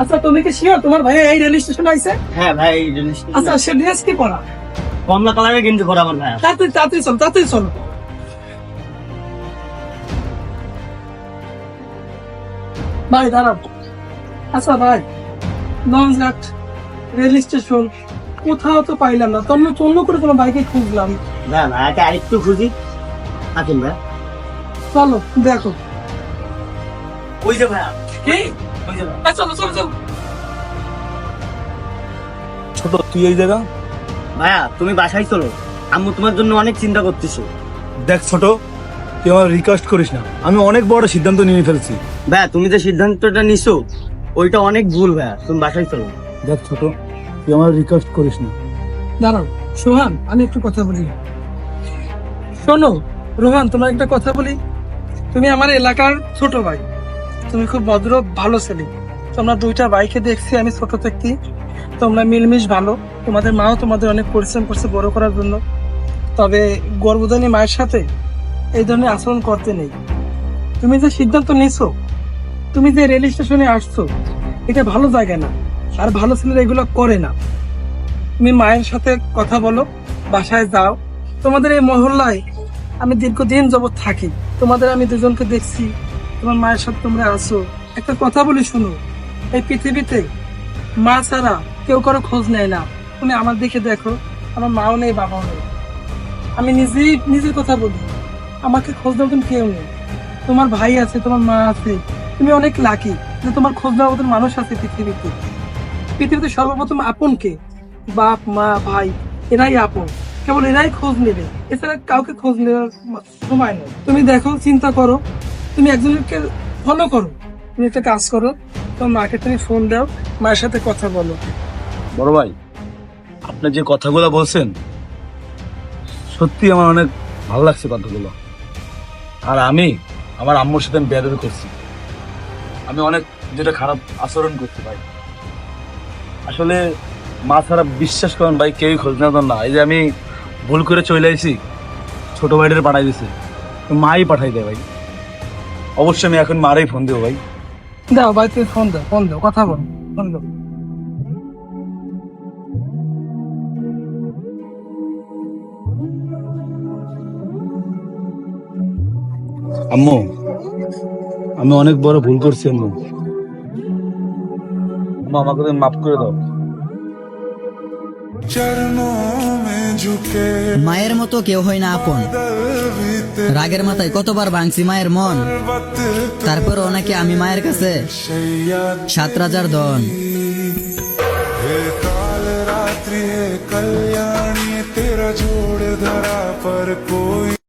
আচ্ছা তুমি কি শিওর তোমার ভাই এই রেল স্টেশন আইছে? হ্যাঁ ভাই এই জিনিসটা আচ্ছা সে ড্রেস কি পরা কমলা কালারের গেঞ্জি পরা আমার ভাই তাড়াতাড়ি তাড়াতাড়ি চলো তাড়াতাড়ি চলো। ভাই দাঁড়াও। আচ্ছা ভাই লঞ্চঘাট রেল স্টেশন কোথাও তো পাইলাম না। তন্ন তন্ন করে তোমার বাইকে খুঁজলাম। না না এটা আরেকটু খুঁজি। আকিম ভাই। চলো দেখো। ওই যে ভাই কি? চলো চলো চলো ছোট তুই এই জায়গা? ভাইয়া তুমি বাসায় চলো। আম্মু তোমার জন্য অনেক চিন্তা করতেছে। দেখ ছোট তুই আমার রিকোয়েস্ট করিস না। আমি অনেক বড় সিদ্ধান্ত নিয়ে ফেলছি। ভাইয়া তুমি যে সিদ্ধান্তটা নিছো ওইটা অনেক ভুল ভাইয়া। তুমি বাসায় চলো। দেখ ছোট তুই আমার রিকোয়েস্ট করিস না। দাঁড়াও সোহান আমি একটু কথা বলি। শোনো রোহান তোমার একটা কথা বলি। তুমি আমার এলাকার ছোট ভাই। তুমি খুব ভদ্র, ভালো ছেলে। তোমরা দুইটা ভাইকে দেখছি, আমি ছোট থেকে তোমরা মিলমিশ ভালো। তোমাদের মাও তোমাদের অনেক পরিশ্রম করছে বড় করার জন্য। তবে গর্ভধানী মায়ের সাথে এই ধরনের আচরণ করতে নেই। তুমি যে সিদ্ধান্ত নিছো, তুমি যে রেল স্টেশনে আসছো, এটা ভালো জায়গা না। আর ভালো ছেলেরা এগুলো করে না। তুমি মায়ের সাথে কথা বলো, বাসায় যাও। তোমাদের এই মহল্লায় আমি দীর্ঘদিন যাবৎ থাকি। তোমাদের আমি দুজনকে দেখছি। তোমার মায়ের সাথে তোমরা আছো। একটা কথা বলি শুনো। এই পৃথিবীতে মা ছাড়া কেউ কারও খোঁজ নেয় না। তুমি আমার দিকে দেখো। আমার মাও নেই, বাবাও নেই। আমি নিজেই, নিজের কথা বলি। আমাকে খোঁজ দেওয়ার মতন কেউ নেই। তোমার ভাই আছে, তোমার মা আছে। তুমি অনেক লাকি যে তোমার খোঁজ দেওয়ার মতন মানুষ আছে পৃথিবীতে। পৃথিবীতে সর্বপ্রথম আপন কে? বাপ, মা, ভাই, এরাই আপন। কেবল এরাই খোঁজ নেবে। এছাড়া কাউকে খোঁজ নেওয়ার সময় নেই। তুমি দেখো, চিন্তা করো। তুমি একজনকে ফলো করো। তুমি একটা কাজ করো, তোমার মাকে তুমি ফোন দাও, মায়ের সাথে কথা বলো। বড় ভাই, আপনি যে কথাগুলো বলছেন, সত্যি আমার অনেক ভালো লাগছে কথাগুলো। আর আমি আমার আম্মুর সাথে আমি বেয়াদবি করছি। আমি অনেক যেটা খারাপ আচরণ করছি ভাই। আসলে মা ছাড়া বিশ্বাস করেন ভাই, কেউই খোঁজ না না। এই যে আমি ভুল করে চলে আইছি, ছোটো ভাইদের পাঠাই দিছে মাই পাঠাই দেয় ভাই। অবশ্যই আমি এখন মারাই ফোন দেবো ভাই। দাও ভাই তুই ফোন দাও ফোন দাও কথা বল ফোন দাও আম্মু আমি অনেক বড় ভুল করছি আম্মু। আমাকে মাফ করে দাও। মায়ের মতো কেউ হয় না আপন दलवित রাগের মাথায় কতবার ভাঙছি মায়ের মন वत তারপর ওনাকে আমি মায়ের কাছে शैया সাত রাজার ধন हे काल रात्रि है कल्याणी तेरा जोड़ धरा पर को